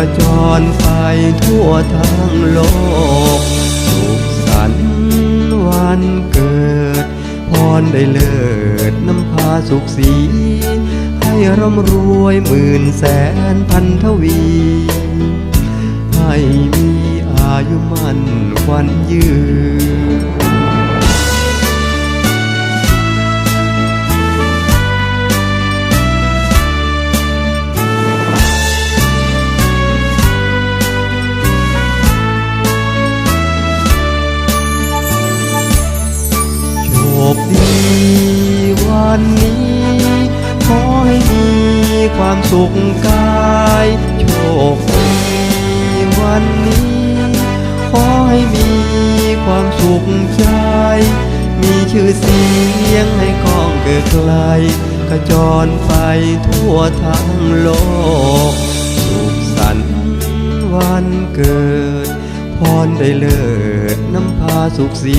กระจรไปทั่วทั้งโลก สุขสันต์วันเกิด พรได้เลิศน้ำพาสุขสี ให้ร่ำรวยหมื่นแสนพันทวี ให้มีอายุมันควันยืน โชคดีวันนี้ ขอให้มีความสุขกายโชคดีวันนี้ ขอให้มีความสุขใจ มีชื่อเสียงให้กองเกิดไกลกระจรไปทั่วทั้งโลก สุขสันต์วันเกิด พรได้เลิศน้ำพาสุขสี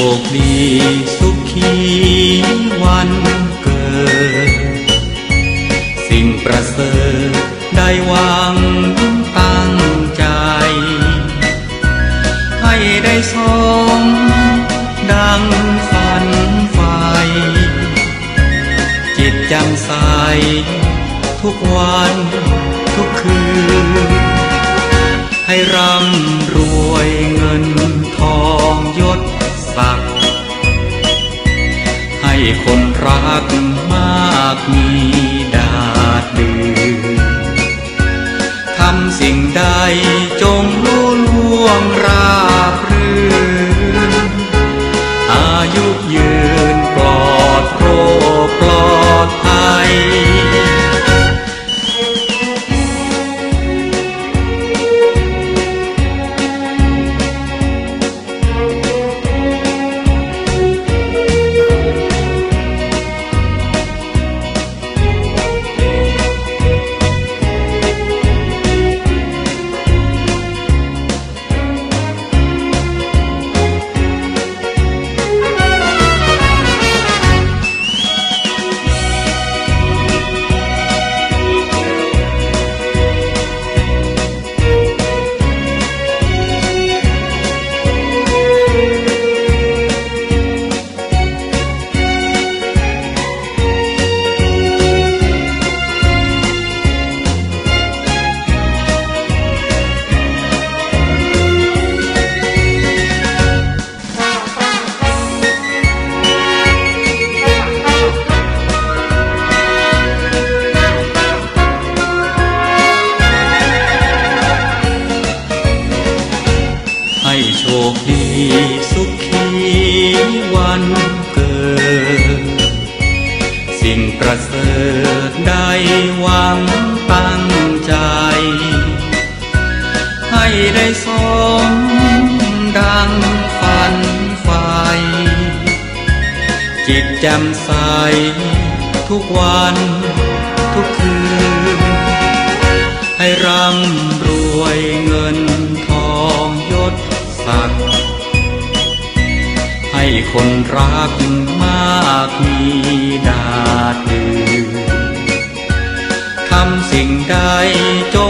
คดีสุขีวันเกิด สิ่งประเสริฐได้วังตั้งใจ ให้ได้สมดังฝันไฟจิตจำใสทุกวัน มีดาดดืนทำสิ่งใดจง ประเสริฐได้หวังตั้งใจ ให้ได้สมดังฝันไฟจิตแจ่มใสทุกวันทุกคืน ให้ร่ำรวยเงินทองยศศักดิ์ให้คนรักากมีดาดดืนทำสิ่งใดจง